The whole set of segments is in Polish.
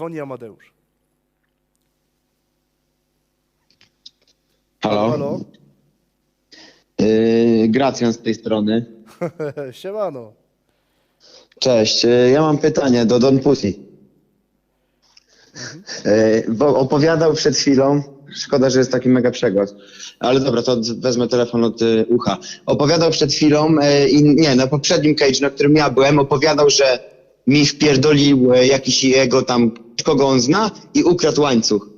Dzwoni Amadeusz. Halo. Halo? Yy, Gracjan z tej strony. Siemano. Cześć. Yy, Ja mam pytanie do Don Pussy. Yy, Bo opowiadał przed chwilą, szkoda, że jest taki mega przegłos, ale dobra, to wezmę telefon od y, ucha. Opowiadał przed chwilą yy, i nie, na poprzednim cage, na którym ja byłem, opowiadał, że mi wpierdolił y, jakiś jego tam, kogo on zna i ukradł łańcuch.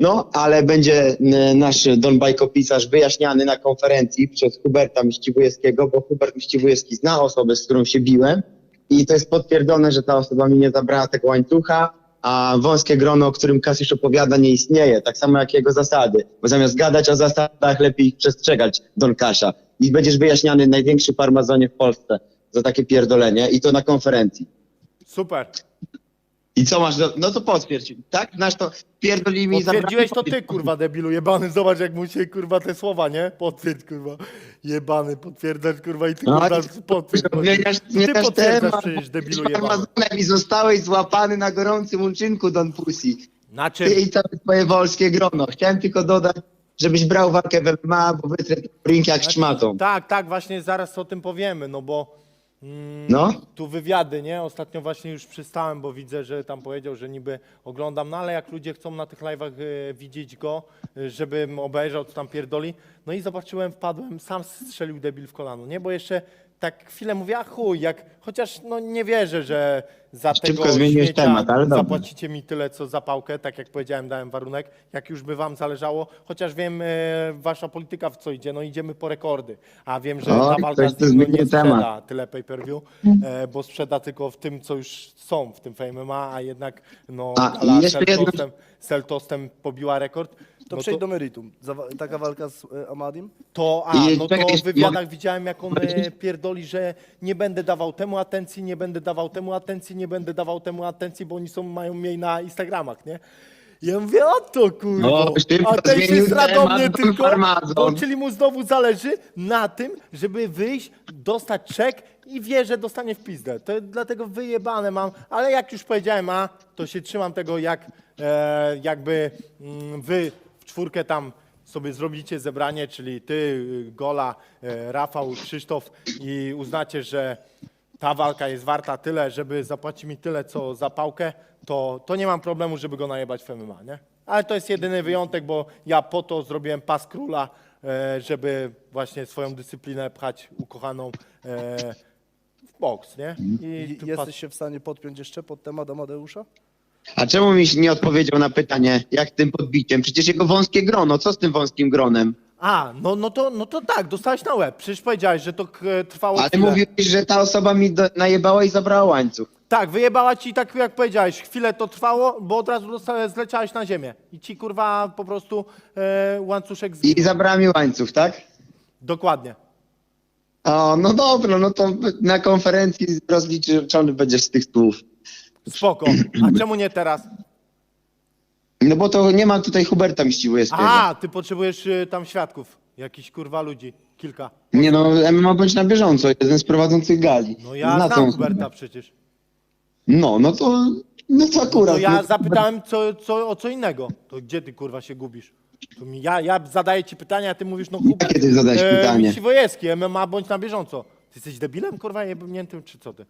No, ale będzie y, nasz Don Bajko pisarz wyjaśniany na konferencji przez Huberta Miściwujewskiego, bo Hubert Miściwujewski zna osobę, z którą się biłem i to jest potwierdzone, że ta osoba mi nie zabrała tego łańcucha, a wąskie grono, o którym Kasiusz opowiada, nie istnieje, tak samo jak jego zasady, bo zamiast gadać o zasadach, lepiej ich przestrzegać, Don Kasia. I będziesz wyjaśniany największy parmazonie w Polsce za takie pierdolenie i to na konferencji. Super. I co masz do... No to potwierdź, tak? Znasz to, pierdoli mi Potwierdziłeś to ty, kurwa, debilu jebany. Zobacz, jak mu się, kurwa, te słowa, nie? Potwierdź, kurwa. Jebany, potwierdzasz, kurwa, i ty, No, kurwa, ty- potwierdź. Zmieniasz, Ty zmieniasz potwierdzasz temat. przecież, debilu jebany. farmazonem i zostałeś złapany na gorącym uczynku, Don Pussy. Na Ty czym? i całe twoje wolskie grono. Chciałem tylko dodać, żebyś brał walkę w MMA, bo wytrę ring jak szmatą. Tak, tak, właśnie zaraz o tym powiemy, no bo No. tu wywiady, nie? Ostatnio właśnie już przystałem, bo widzę, że tam powiedział, że niby oglądam, no ale jak ludzie chcą na tych live'ach e, widzieć go, e, żebym obejrzał, co tam pierdoli, no i zobaczyłem, wpadłem, sam strzelił debil w kolano, nie? Bo jeszcze tak chwilę mówię, a chuj, jak, chociaż no nie wierzę, że za Szybko tego zmieniłeś śmiecia temat, ale dobra. zapłacicie mi tyle, co za pałkę, tak jak powiedziałem, dałem warunek, jak już by wam zależało, chociaż wiem, e, wasza polityka w co idzie, no idziemy po rekordy, a wiem, że Oj, ta walka ktoś z tu no, nie zmienił sprzeda temat. tyle pay-per-view, e, bo sprzeda tylko w tym, co już są w tym Fame MMA, a jednak no, A, i ala jeszcze jedno- pobiła rekord. To no przejdź do meritum. Zawa- taka walka z e, Amadim? to, a, I no to czekaj, w wywiadach widziałem, jak on e, pierdoli, że nie będę dawał temu atencji, nie będę dawał temu atencji, nie będę dawał temu atencji, bo oni są, mają mniej na Instagramach, nie? Ja mówię, o to kurwa, No, szybko a ten się zmienił zra do temat, tylko, Farmazon. bo czyli mu znowu zależy na tym, żeby wyjść, dostać czek i wie, że dostanie w pizdę. To dlatego wyjebane mam, ale jak już powiedziałem, a to się trzymam tego, jak e, jakby mm, wy czwórkę tam sobie zrobicie zebranie, czyli ty, Gola, e, Rafał, Krzysztof i uznacie, że ta walka jest warta tyle, żeby zapłacić mi tyle, co za pałkę, to, to nie mam problemu, żeby go najebać w MMA, nie? Ale to jest jedyny wyjątek, bo ja po to zrobiłem pas króla, e, żeby właśnie swoją dyscyplinę pchać ukochaną e, w boks, nie? I jesteś się w stanie podpiąć jeszcze pod temat Amadeusza? A czemu mi nie odpowiedział na pytanie, jak tym podbiciem? Przecież jego wąskie grono, co z tym wąskim gronem? A, no, no, to, no to tak, dostałeś na łeb. Przecież powiedziałeś, że to k- trwało Ale chwilę. mówiłeś, że ta osoba mi do, najebała i zabrała łańcuch. Tak, wyjebała ci tak jak powiedziałeś, chwilę to trwało, bo od razu dosta- zleciałeś na ziemię. I ci kurwa po prostu e, łańcuszek I zginął. zabrała mi łańcuch, tak? Dokładnie. O, no dobra, no to na konferencji rozliczony będziesz z tych słów. Spoko. A czemu nie teraz? No bo to nie ma tutaj Huberta Miściwujewskiego. A, ty potrzebujesz y, tam świadków. Jakichś kurwa ludzi. Kilka. Nie no, MMA bądź na bieżąco, jeden z prowadzących gali. No ja Zna znam Huberta przecież. No, no to, no to akurat. To ja no, zapytałem co, co, o co innego. To gdzie ty kurwa się gubisz? To mi, ja, ja zadaję ci pytania, a ty mówisz, no Hubert. Jakie ty zadałeś pytanie? Miściwojewski, MMA bądź na bieżąco. Ty jesteś debilem kurwa jebniętym czy co ty?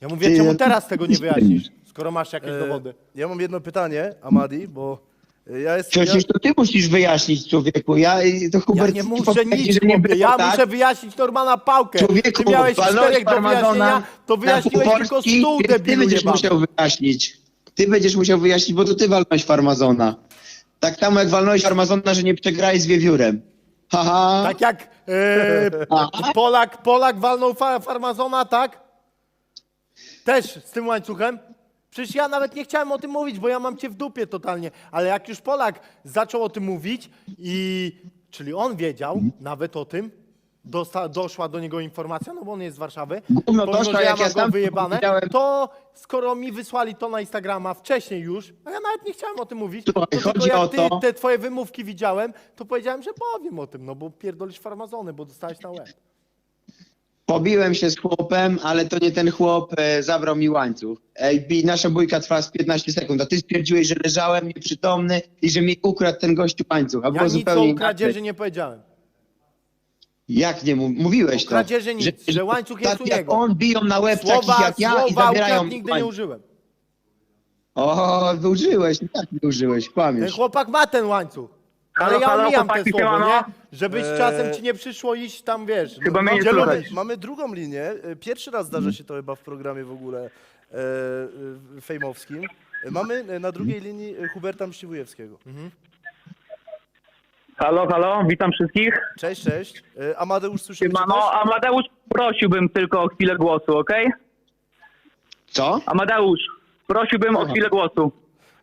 Ja mówię, Ty, czemu ja- teraz tego nie wyjaśnisz, skoro masz jakieś E, dowody? Ja mam jedno pytanie, Amadi, bo e, ja jestem... Przecież to ty musisz wyjaśnić, człowieku. Ja i to Ja Hubert nie ci muszę potwierdzi, nic, że nie chłopie. było, Ja tak? muszę wyjaśnić Normana Pałkę. Człowieku, Ty miałeś walnąłeś czterech do farmazona wyjaśnienia, to na wyjaśniłeś tylko stół więc Ty debilu będziesz jebany. musiał wyjaśnić. Ty będziesz musiał wyjaśnić, bo to ty walnąłeś farmazona. Tak samo jak walnąłeś farmazona, że nie przegrałeś z wiewiórem. Haha. Tak jak e, Polak, Polak walnął fa farmazona, tak? Też z tym łańcuchem? Przecież ja nawet nie chciałem o tym mówić, bo ja mam cię w dupie totalnie. Ale jak już Polak zaczął o tym mówić i... Czyli on wiedział nawet o tym, dosta, doszła do niego informacja, no bo on jest z Warszawy, Gówno pomimo, że ja jak mam ja go sam wyjebane, powiedziałem. to skoro mi wysłali to na Instagrama wcześniej już, a ja nawet nie chciałem o tym mówić, to Słuchaj, tylko chodzi jak o ty to- te twoje wymówki widziałem, to powiedziałem, że powiem o tym, no bo pierdolisz farmazony, bo dostałeś na łeb. Pobiłem się z chłopem, ale to nie ten chłop e, zabrał mi łańcuch. Ej, nasza bójka trwała z 15 sekund, a ty stwierdziłeś, że leżałem nieprzytomny i że mi ukradł ten gościu łańcuch, a Ja było nic o zupełnie inaczej. kradzieży nie powiedziałem. Jak nie mów- mówiłeś O to? kradzieży nic, że łańcuch jest tak u jak niego. on biją na łeb Słowa, takich jak ja i słowa zabierają ukradł mi nigdy nie łańcuch. użyłem. O, użyłeś, jak nie użyłeś, Ten kłamiesz. chłopak ma ten łańcuch. Ale Halo, ja halo, omijam te chłopaki, słowo, nie? siemano. Żebyś Eee. czasem ci nie przyszło iść tam, wiesz. Chyba mnie nie gdzie słychać. lubisz. Mamy drugą linię. E, Pierwszy raz zdarza się to chyba w programie w ogóle e, e, fejmowskim. E, Mamy e, na drugiej linii e, Huberta Mściwujewskiego. Halo, halo, witam wszystkich. Cześć, cześć. E, Amadeusz słyszymy cię Siemano, też? Amadeusz, prosiłbym tylko o chwilę głosu, okej? Co? Amadeusz, prosiłbym o chwilę głosu.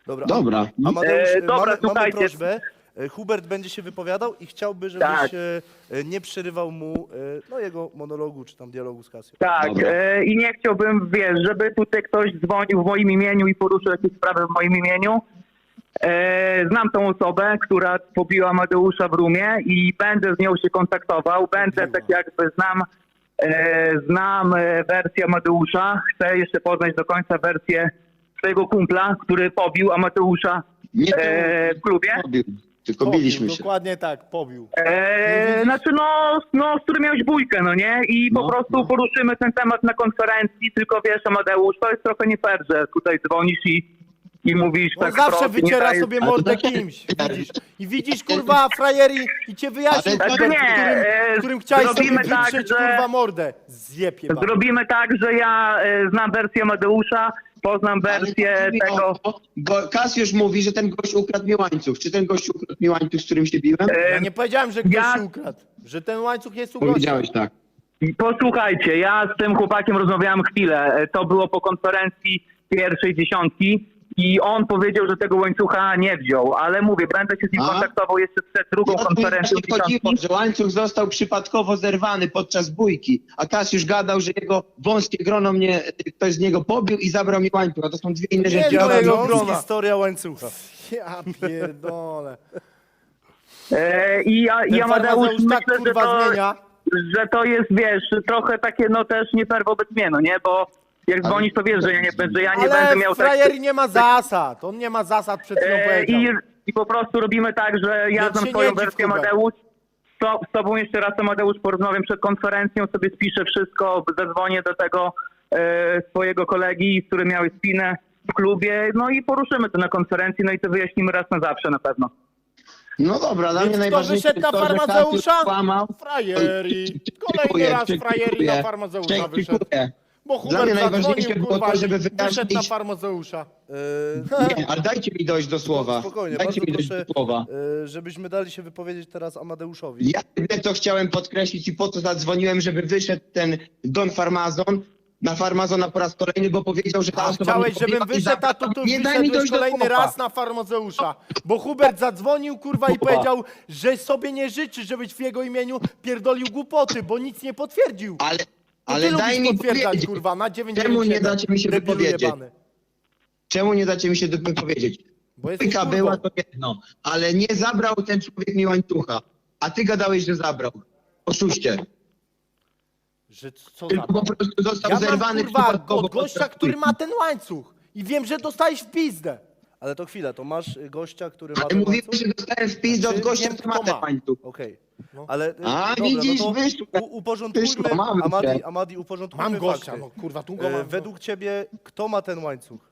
Dobra. Dobra. Amadeusz, E, e, dobra, mamy, mamy słuchajcie. prośbę. E, Hubert będzie się wypowiadał i chciałby, żebyś Tak. e, e, nie przerywał mu e, no, jego monologu czy tam dialogu z Kasją. Tak, Dobra. e, i nie chciałbym, wiesz, żeby tutaj ktoś dzwonił w moim imieniu i poruszył jakieś sprawy w moim imieniu. E, znam tą osobę, która pobiła Amadeusza w rumie i będę z nią się kontaktował. Będę tak jakby znam, e, znam e, wersję Amadeusza. Chcę jeszcze poznać do końca wersję swojego kumpla, który pobił Amadeusza Nie e, w klubie. pobił, tylko Pobił, biliśmy się. Dokładnie tak, pobił. E, znaczy no, no, z którym miałeś bójkę, no nie? I po No, prostu no. poruszymy ten temat na konferencji, tylko wiesz, Amadeusz, to jest trochę nie fair, że tutaj dzwonisz i, i mówisz On tak zawsze wprost, nie wyciera dajesz- sobie mordę kimś, widzisz. I widzisz, kurwa, frajeri i cię wyjaśnił, Ale Hubert, nie, którym, e, którym chciałeś sobie zrobimy tak, wytrzeć, że- kurwa, mordę. Zjepie Zrobimy tak, że ja e, znam wersję Amadeusza, poznam Ale wersję chodzi mi tego... o to, Bo Kasiusz mówi, że ten gość ukradł mi łańcuch. Czy ten gość ukradł mi łańcuch, z którym się biłem? Ja nie powiedziałem, że ktoś ja- się ukradł. Że ten łańcuch jest u gościa. Powiedziałeś tak. Posłuchajcie, ja z tym chłopakiem rozmawiałem chwilę. E, To było po konferencji pierwszej dziesiątki i on powiedział, że tego łańcucha nie wziął, ale mówię, będę się z nim A? kontaktował jeszcze przed drugą Ja tu konferencją chodziło, że łańcuch został przypadkowo zerwany podczas bójki, a Kasiusz gadał, że jego wąskie grono mnie, ktoś z niego pobił i zabrał mi łańcuch, a to są dwie inne Nie, rzeczy. jego Jones, grona. historia łańcucha. Ja pierdolę. E, I, ja, i Amadeusz farmazeusz tak, myślę, że to, zmienia. że to jest, wiesz, trochę takie no też nie fair wobec mnie, no nie? Bo jak Ale- dzwonisz, to wiesz, że ja nie, że ja nie będę Ale miał tak... frajer nie ma zasad. On nie ma zasad, przed chwilą E, powiedział. i, I po prostu robimy tak, że ja Więc się znam nie swoją dziw, wersję Hubert. Amadeusz. Z, z tobą jeszcze raz Amadeusz porozmawiam przed konferencją, sobie spiszę wszystko, zadzwonię do tego e, swojego kolegi, z którym miałeś spinę w klubie, no i poruszymy to na konferencji, no i to wyjaśnimy raz na zawsze na pewno. No dobra, dla Więc mnie kto najważniejsze wyszedł jest na to, że farmazeusza? Dziękuję, Kolejny raz dziękuję. frajeri na farmazeusza wyszedł. Dziękuję. Bo Dla mnie Hubert najważniejsze zadzwonił, było kurwa, to, żeby wyszedł na wyjaśnić- farmazeusza. E, Nie, ale dajcie mi dojść do słowa. Spokojnie, dajcie bardzo mi dojść proszę, do słowa. e, żebyśmy dali się wypowiedzieć teraz Amadeuszowi. Ja wiem, co chciałem podkreślić i po co zadzwoniłem, żeby wyszedł ten Don Farmazon na Farmazona po raz kolejny, bo powiedział, że ta A osoba chciałeś, mnie żebym i wyszedł, a tu, tu Nie daj mi wyszedłeś dojść do kolejny słowa. raz na farmazeusza. Bo Hubert zadzwonił, kurwa, i Kurwa. powiedział, że sobie nie życzy, żebyś w jego imieniu pierdolił głupoty, bo nic nie potwierdził. Ale, ale daj mi powiedzieć. kurwa, na 9 Czemu nie dacie mi się wypowiedzieć? jebany. Czemu nie dacie mi się wypowiedzieć? Bo jesteś kurwą. była to jedno, ale nie zabrał ten człowiek mi łańcucha. A ty gadałeś, że zabrał. Oszuście. Że co za... Tylko po prostu został Ja mam, zerwany kurwa, przypadkowo od gościa, który ma ten łańcuch. I wiem, że dostałeś w pizdę. Ale to chwila, to masz y, gościa, który ma Ale ten mówiłeś, łańcuch? że dostałem wpis Czy od gościa, wiem, który ma kto ten łańcuch. Okej. Ale y, A, dobra, widzisz, no to wyszło. u, uporządkujmy, Wyszło, mamy Amadi, cię. Amadi, uporządkujmy Mam gościa, fakty. no kurwa, tu go E, mam. według ciebie, kto ma ten łańcuch?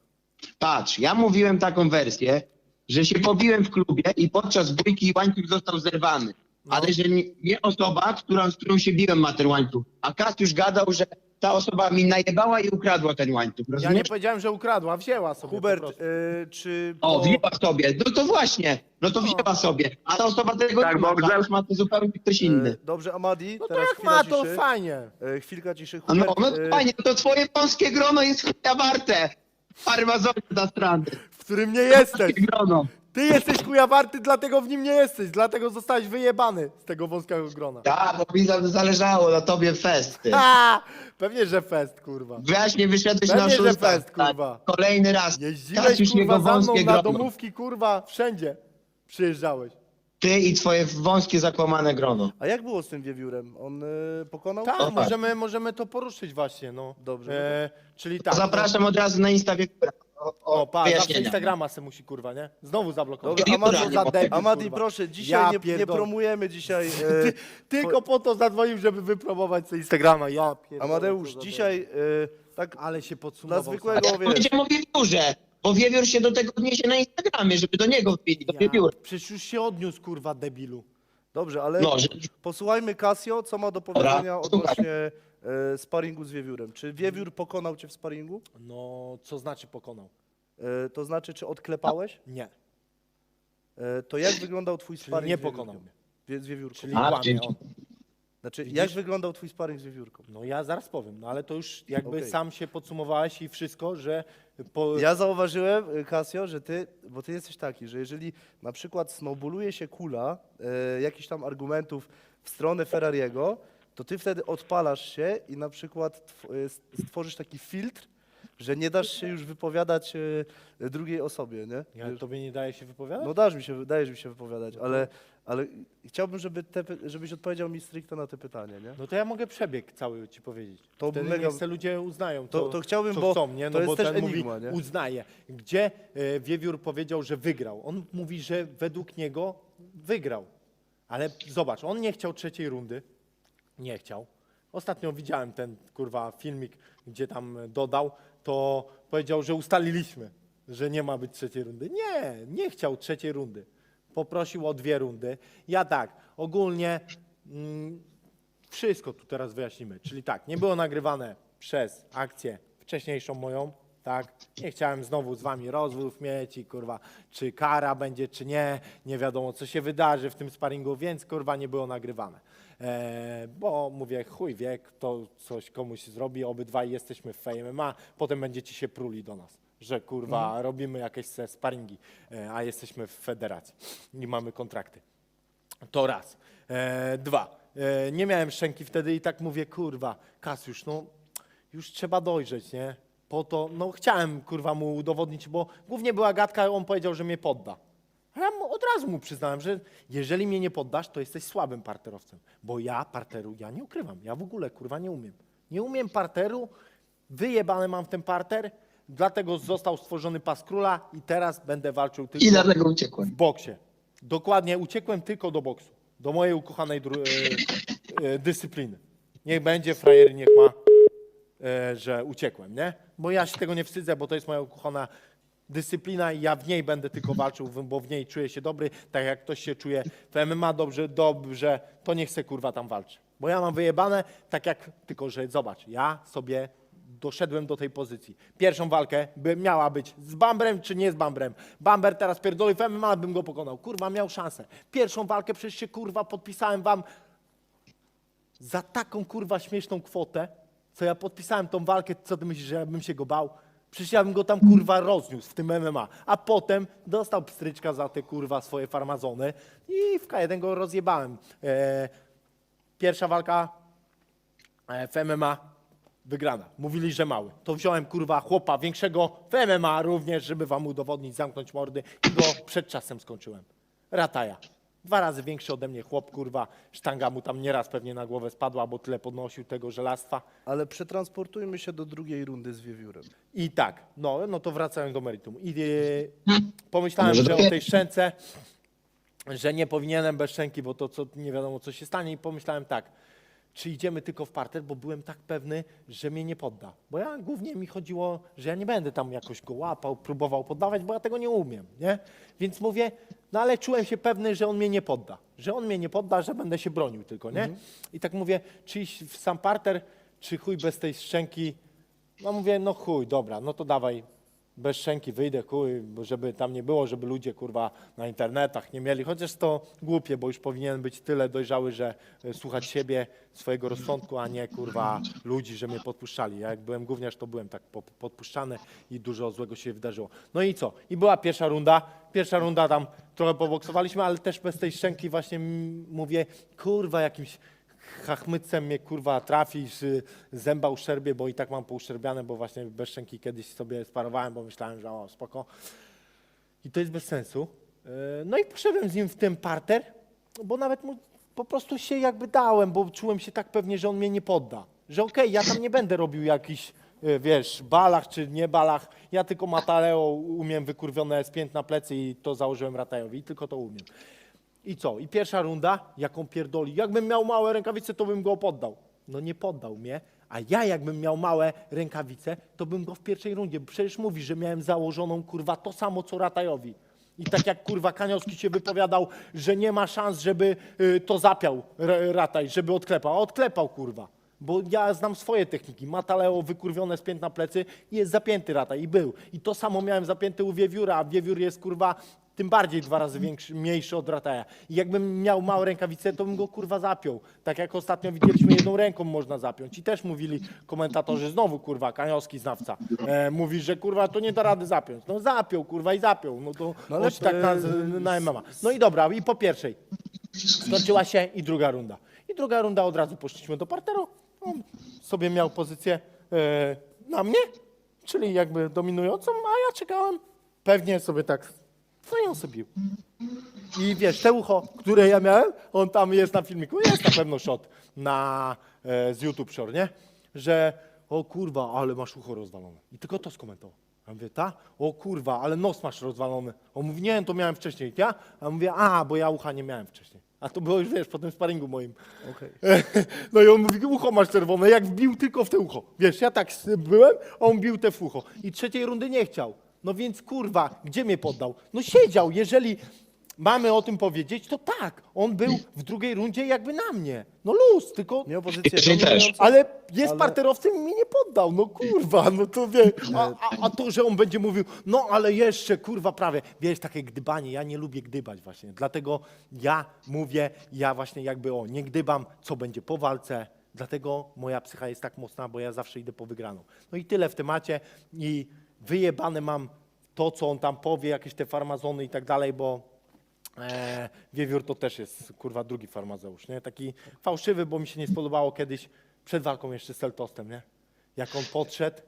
Patrz, ja mówiłem taką wersję, że się pobiłem w klubie i podczas bójki łańcuch został zerwany. No. Ale że nie, nie osoba, która, z którą się biłem ma ten łańcuch. A Kasiusz gadał, że ta osoba mi najebała i ukradła ten łańcuch. Ja nie Rozumiesz? powiedziałem, że ukradła, wzięła sobie Hubert, prostu. y, czy... O, po- wzięła sobie. No to właśnie. No to wzięła sobie. A ta osoba tego Tak, nie ma. Bogdan. Ma to zupełnie ktoś e, inny. Dobrze, Amadi, No to teraz jak chwila ma, to ciszy. fajnie. E, chwilka ciszy. A no, Hubert, no to e, fajnie, to twoje wąskie grono jest chuja warte. Farmazonie za strony. W którym nie jesteś. Grono. Ty jesteś chuja warty, dlatego w nim nie jesteś. Dlatego zostałeś wyjebany z tego wąskiego grona. Tak, bo mi za- zależało na tobie fest. ty. Ha! Pewnie, że fest, kurwa. Właśnie wyszedłeś Pewnie, na że szóstą. fest, kurwa. Kolejny raz. Jeździłeś, Kasiusz kurwa, jego za mną wąskie na grono. domówki, kurwa, wszędzie przyjeżdżałeś. Ty i twoje wąskie, zakłamane grono. A jak było z tym wiewiórem? On y, pokonał? Tak, tak. możemy, możemy to poruszyć właśnie, no. Dobrze. E, czyli tak. Zapraszam od razu na Insta Wiekura. O, O, o pa, zawsze wyjaśnienia. Instagrama se musi, kurwa, nie? Znowu zablokował. Dobra, Amadi, nie ma. debil, Amadi kurwa. proszę, dzisiaj Ja nie, nie pierdolę. promujemy dzisiaj. E, Tylko po to zadzwonił, żeby wypromować sobie Instagrama. Ja pierdolę, Amadeusz, co za dzisiaj e, tak. Ale się dla podsumował. zwykłego, Ja wiesz, powiedziałem o wiewiórze, bo wiewiór się do tego odniesie na Instagramie, żeby do niego wbili, do Ja, wiewióra. przecież już się odniósł, kurwa, debilu. dobrze, ale No, że... posłuchajmy Casio, co ma do powiedzenia słuchaj. odnośnie e, sparingu z wiewiórem. Czy wiewiór pokonał cię w sparingu? No, co znaczy pokonał? E, to znaczy, czy odklepałeś? Nie, E, to jak wyglądał twój czyli sparing nie z wiewiórkiem? pokonał mnie. Wie- Z wiewiórką. Czyli A, kłamie on. Znaczy, Widzisz? jak wyglądał twój sparing z wiewiórką? No ja zaraz powiem, no ale to już jakby Okej. sam się podsumowałeś i wszystko, że po... Ja zauważyłem, e, Casio, że ty, bo ty jesteś taki, że jeżeli na przykład snowballuje się kula e, jakichś tam argumentów w stronę Ferrariego, to ty wtedy odpalasz się i na przykład e, stworzysz taki filtr, że nie dasz się już wypowiadać e, drugiej osobie, nie? Ja Wiesz? tobie nie daje się wypowiadać? No dasz mi się, dajesz mi się wypowiadać, ale, ale chciałbym, żeby te, żebyś odpowiedział mi stricte na te pytanie, nie? No to ja mogę przebieg cały ci powiedzieć. To Wtedy mega- niech ludzie uznają To- to, to chciałbym, co bo chcą, nie? to No jest bo też ten enigma, mówi, nie? uznaje. Gdzie e, Wiewiór powiedział, że wygrał? On mówi, że według niego wygrał. Ale zobacz, on nie chciał trzeciej rundy. Nie chciał. Ostatnio widziałem ten, kurwa, filmik, gdzie tam dodał, to powiedział, że ustaliliśmy, że nie ma być trzeciej rundy. Nie, nie chciał trzeciej rundy. Poprosił o dwie rundy. Ja tak, ogólnie mm, wszystko tu teraz wyjaśnimy. Czyli tak, nie było nagrywane przez akcję wcześniejszą moją, tak? Nie chciałem znowu z wami rozmów mieć i kurwa, czy kara będzie, czy nie, nie wiadomo co się wydarzy w tym sparingu, więc kurwa nie było nagrywane. E, bo mówię, chuj wie, kto coś komuś zrobi, obydwaj jesteśmy w FMA, potem będziecie się pruli do nas, że kurwa robimy jakieś sparingi, e, a jesteśmy w federacji i mamy kontrakty. To raz. E, dwa. E, nie miałem szczęki wtedy i tak mówię, kurwa, Kasiusz, no już trzeba dojrzeć, nie? Po to, no chciałem, kurwa, mu udowodnić, bo głównie była gadka, on powiedział, że mnie podda. Ja mu, od razu mu przyznałem, że jeżeli mnie nie poddasz, to jesteś słabym parterowcem. Bo ja parteru, ja nie ukrywam, ja w ogóle, kurwa, nie umiem. Nie umiem parteru, wyjebane mam w ten parter, dlatego został stworzony pas króla i teraz będę walczył tylko I dlatego uciekłem. w boksie. Dokładnie, uciekłem tylko do boksu. Do mojej ukochanej dru- e, e, dyscypliny. Niech będzie frajer, niech ma, e, że uciekłem, nie? Bo ja się tego nie wstydzę, bo to jest moja ukochana dyscyplina i ja w niej będę tylko walczył, bo w niej czuję się dobry, tak jak ktoś się czuje w MMA dobrze, dobrze, to niech se kurwa tam walczy. Bo ja mam wyjebane, tak jak, tylko że zobacz, ja sobie doszedłem do tej pozycji. Pierwszą walkę by miała być z Bambrem czy nie z Bambrem. Bamber teraz pierdoli w MMA, bym go pokonał. Kurwa, miał szansę. Pierwszą walkę przecież się kurwa podpisałem wam za taką kurwa śmieszną kwotę, co ja podpisałem tą walkę, co ty myślisz, że ja bym się go bał? Przecież ja bym go tam kurwa rozniósł w tym MMA. A potem dostał pstryczka za te kurwa swoje farmazony i w K1 go rozjebałem. E, pierwsza walka e, w MMA wygrana. Mówili, że mały. To wziąłem kurwa chłopa większego w MMA również, żeby wam udowodnić, zamknąć mordy i go przed czasem skończyłem. Rataja. Dwa razy większy ode mnie chłop, kurwa, sztanga mu tam nieraz pewnie na głowę spadła, bo tyle podnosił tego żelastwa. Ale przetransportujmy się do drugiej rundy z wiewiórem. I tak, no, no to wracając do meritum. I e, pomyślałem, Może że o tej szczęce, że nie powinienem bez szczęki, bo to co, nie wiadomo co się stanie i pomyślałem tak, czy idziemy tylko w parter, bo byłem tak pewny, że mnie nie podda. Bo ja głównie mi chodziło, że ja nie będę tam jakoś go łapał, próbował poddawać, bo ja tego nie umiem, nie? Więc mówię, no ale czułem się pewny, że on mnie nie podda. Że on mnie nie podda, że będę się bronił tylko, nie? I tak mówię, czy iść w sam parter, czy chuj bez tej szczęki. No mówię, no chuj, dobra, no to dawaj, bez szczęki wyjdę, bo żeby tam nie było, żeby ludzie kurwa na internetach nie mieli, chociaż to głupie, bo już powinien być tyle dojrzały, że e, słuchać siebie, swojego rozsądku, a nie kurwa ludzi, że mnie podpuszczali. Ja jak byłem gówniarz, to byłem tak po- podpuszczany i dużo złego się wydarzyło. No i co? I była pierwsza runda, pierwsza runda tam trochę poboksowaliśmy, ale też bez tej szczęki właśnie mówię, kurwa jakimś chachmycem mnie kurwa trafi, z zęba uszczerbię, bo i tak mam pouszczerbiane, bo właśnie bez szczęki kiedyś sobie sparowałem, bo myślałem, że o spoko. I to jest bez sensu. E, No i poszedłem z nim w ten parter, bo nawet mu po prostu się jakby dałem, bo czułem się tak pewnie, że on mnie nie podda. Że okej, ja tam nie będę robił jakichś, e, wiesz, balach czy nie balach. Ja tylko mataleo umiem wykurwione spięć na plecy i to założyłem Ratajowi, tylko to umiem. I co? I pierwsza runda, jaką pierdoli. Jakbym miał małe rękawice, to bym go poddał. No nie poddał mnie, a ja jakbym miał małe rękawice, to bym go w pierwszej rundzie, przecież mówi, że miałem założoną kurwa to samo co Ratajowi. I tak jak kurwa Kaniowski się wypowiadał, że nie ma szans, żeby y, to zapiał R- Rataj, żeby odklepał. A odklepał kurwa. Bo ja znam swoje techniki. Mataleo wykurwione spięt na plecy i jest zapięty Rataj i był. I to samo miałem zapięty u Wiewióra, a Wiewiór jest kurwa tym bardziej dwa razy większy, mniejszy od Rataja. I jakbym miał małe rękawice, to bym go kurwa zapiął. Tak jak ostatnio widzieliśmy, jedną ręką można zapiąć. I też mówili komentatorzy, znowu kurwa, Kaniowski znawca, e, mówi, że kurwa to nie da rady zapiąć. No zapiął kurwa i zapiął. No to No ale, tak na, na MMA. No i dobra, i po pierwszej skończyła się i druga runda. I druga runda od razu poszliśmy do parteru. On sobie miał pozycję e, na mnie, czyli jakby dominującą, a ja czekałem. Pewnie sobie tak, no i on sobie bił. I wiesz, te ucho, które ja miałem, on tam jest na filmiku, jest na pewno shot na, e, z YouTube Shore, nie? Że o kurwa, ale masz ucho rozwalone. I tylko to skomentował. Ja mówię, ta? O kurwa, ale nos masz rozwalony. On mówi, nie, to miałem wcześniej. Ja? A ja mówię, a, bo ja ucha nie miałem wcześniej. A to było już, wiesz, po tym sparingu moim. Okej. No i on mówi, ucho masz czerwone, jak wbił tylko w te ucho. Wiesz, ja tak byłem, on bił te w ucho. I trzeciej rundy nie chciał. No więc kurwa, gdzie mnie poddał? No siedział, jeżeli mamy o tym powiedzieć, to tak, on był w drugiej rundzie jakby na mnie. No luz, tylko... Miał pozycję też. Ale jest Ale- parterowcem i mnie nie poddał, no kurwa, no to wie. A, a, a to, że on będzie mówił, no ale jeszcze, kurwa, prawie. Wiesz, takie gdybanie, ja nie lubię gdybać właśnie. Dlatego ja mówię, ja właśnie jakby o, nie gdybam, co będzie po walce. Dlatego moja psycha jest tak mocna, bo ja zawsze idę po wygraną. No i tyle w temacie i wyjebane mam to, co on tam powie, jakieś te farmazony i tak dalej, bo E, Wiewiór to też jest, kurwa, drugi farmazeusz, nie? Taki fałszywy, bo mi się nie spodobało kiedyś, przed walką jeszcze z Eltostem, nie? Jak on podszedł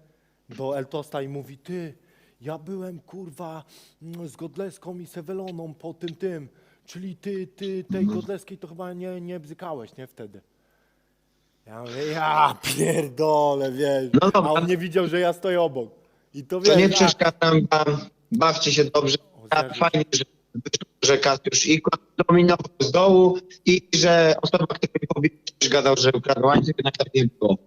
do Eltosta i mówi, ty, ja byłem, kurwa, mm, z Godleską i Seweloną po tym, tym, czyli ty, ty tej Godleskiej to chyba nie, nie bzykałeś, nie, wtedy. Ja mówię, ja pierdolę, wiesz, No dobra. a on nie widział, że ja stoję obok. I to, To nie a- przeszkadzam wam, bawcie się dobrze. zerze. Fajnie, że, że Kasiusz i dominował z dołu i że osoba, która mi powiedział, gadał, że ukradł łańcuch, jednak tak nie było.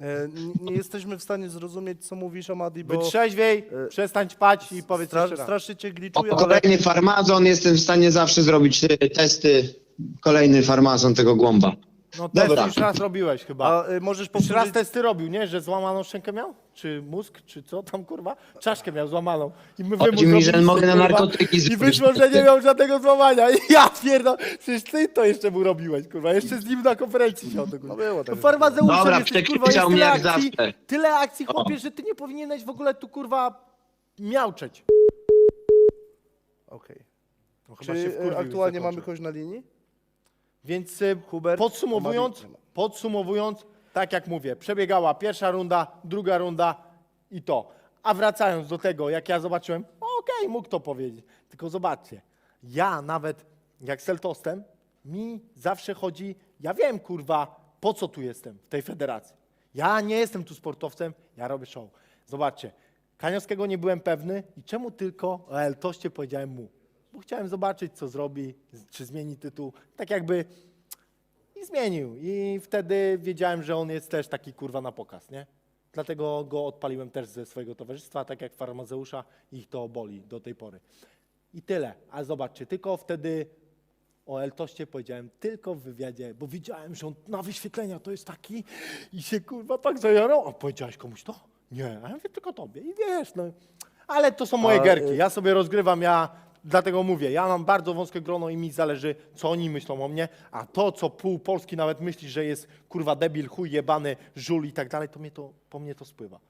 E, Nie jesteśmy w stanie zrozumieć, co mówisz, Amadi, bo Wytrzeźwiej, e, przestań ćpać i powiedz stra- jeszcze raz. strasznie cię O, gliczuję, ale kolejny farmazon, jestem w stanie zawsze zrobić y, testy. Kolejny farmazon tego głąba. No to Dobra. już raz robiłeś chyba. a, e, możesz Już raz powtórzyć, testy robił, nie? Że złamaną szczękę miał? Czy mózg? Czy co tam, kurwa? Czaszkę miał złamaną. I my Chodzi mi, że mogę na narkotyki I wyszło, że nie miał żadnego złamania. I ja pierdol, przecież ty to jeszcze mu robiłeś, kurwa. Jeszcze z nim na konferencji się o tego. No było tak. No farmazeuszem Dobra, jesteś, kurwa, jest przekrzyczał mnie tyle jak akcji, zawsze. tyle akcji, chłopie, że ty nie powinieneś w ogóle tu, kurwa, miauczeć. Okej. No, chyba Czy się e, i aktualnie mamy kogoś na linii? Więc y, Hubert, podsumowując, podsumowując, tak jak mówię, przebiegała pierwsza runda, druga runda i to. A wracając do tego, jak ja zobaczyłem, okej, mógł to powiedzieć. Tylko zobaczcie, ja nawet jak z Seltostem, mi zawsze chodzi, ja wiem kurwa, po co tu jestem w tej federacji. Ja nie jestem tu sportowcem, ja robię show. Zobaczcie, Kaniowskiego nie byłem pewny i czemu tylko o Eltoście powiedziałem mu? Bo chciałem zobaczyć, co zrobi, czy zmieni tytuł. Tak jakby i zmienił. I wtedy wiedziałem, że on jest też taki kurwa na pokaz, nie? Dlatego go odpaliłem też ze swojego towarzystwa, tak jak farmazeusza, ich to boli do tej pory. I tyle. A zobaczcie, tylko wtedy o Eltoście powiedziałem tylko w wywiadzie, bo widziałem, że on na wyświetlenia to jest taki i się kurwa tak zajarał. A powiedziałeś komuś to? Nie, a ja mówię tylko tobie. I wiesz, no. Ale to są moje A, gierki. y- Ja sobie rozgrywam, ja dlatego mówię, ja mam bardzo wąskie grono i mi zależy, co oni myślą o mnie, a to, co pół Polski nawet myśli, że jest kurwa debil, chuj jebany, żul i tak dalej, to mnie to, po mnie to spływa.